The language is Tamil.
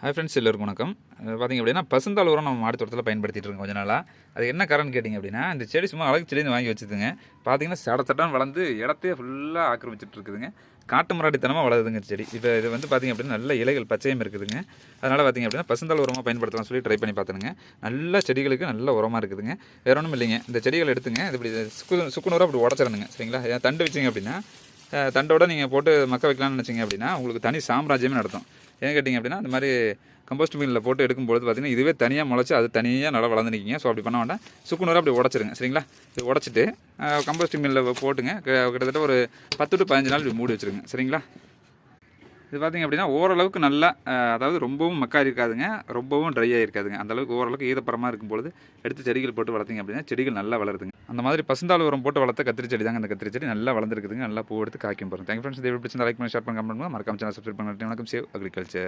ஹாய் ஃப்ரெண்ட்ஸ் எல்லோருக்கும் வணக்கம். பார்த்திங்க பார்த்தீங்க அப்படின்னா பசுந்தாள் உரம் நம்ம மாடி தோட்டத்தில் பயன்படுத்திட்டு இருக்கோம் கொஞ்ச நாளாக அது என்ன காரணம் கேட்டிங்க அப்படின்னா இந்த செடி சும்மா அழகு செடின்னு வாங்கி வச்சுதுங்க. பார்த்தீங்கன்னா சட வளர்ந்து இடத்தையே ஃபுல்லாக ஆக்கிரமிச்சிட்டு இருக்குதுங்க காட்டு முராடித்தனமாக வளருதுங்க செடி. இப்போ இது வந்து பார்த்தீங்க அப்படின்னா நல்ல இலைகள் பச்சையும் இருக்குதுங்க. அதனால் பார்த்தீங்க அப்படின்னா பசுந்தாள் உரமாக பயன்படுத்தலாம் சொல்லி ட்ரை பண்ணி பார்த்துனுங்க. நல்ல செடிகளுக்கு நல்ல உரமாக இருக்குதுங்க. வேற ஒன்றும் இல்லைங்க. இந்த செடிகள் எடுத்துங்க. இது இப்படி சுக்கு சுக்குநூறாக அப்படி உடச்சிடணுங்க. சரிங்களா? ஏன் தண்டு வச்சிங்க அப்படின்னா தண்டோட நீங்கள் போட்டு மக்க வைக்கலாம்னு நினச்சிங்க அப்படின்னா உங்களுக்கு தனி சாம்ராஜ்யமே நடத்தும் ஏன் கேட்டிங்க அப்படின்னா இந்த மாதிரி கம்போஸ்ட் மீனில் போட்டு எடுக்கும்போது பார்த்தீங்கன்னா இதுவே தனியாக முளைச்சி அது தனியாக நல்லா வளர்ந்து நிற்கிங்க ஸோ அப்படி பண்ண வேண்டாம். சுக்குநூறு அப்படி உடச்சிருங்க. சரிங்களா? இது உடச்சிட்டு கம்போஸ்ட் மீனில் போட்டுங்க. க- கிட்டத்தட்ட ஒரு பத்து டு பதினஞ்சு நாள் இப்படி மூடி வச்சுருங்க. சரிங்களா? இது பார்த்தீங்க அப்படின்னா ஓரளவுக்கு நல்லா அதாவது ரொம்பவும் மக்கா இருக்காதுங்க. ரொம்பவும் ட்ரையாக இருக்காதுங்க அந்த அளவுக்கு ஓரளவுக்கு ஈரப்பரமாக இருக்கும்பொழுது எடுத்து செடிகள் போட்டு வளர்த்திங்க அப்படின்னா செடிகள் நல்லா வளருதுங்க. அந்த மாதிரி பசுந்தாள் உரம் போட்டு வளர்த்த கத்திரி செடி தாங்க அந்த கத்திரி செடி நல்லா வளர்ந்துருக்குதுங்க. நல்லா பூ எடுத்து காய்க்கும் பாருங்க. தேங்க் ஃப்ரெண்ட்ஸ் தேவை பிடிச்சிருந்தா லைக் பண்ணி ஷேர் பண்ணி கமெண்ட் பண்ணுங்க. மறக்காம சேனல் சப்ஸ்கிரைப் பண்ணி வணக்கம். Save agriculture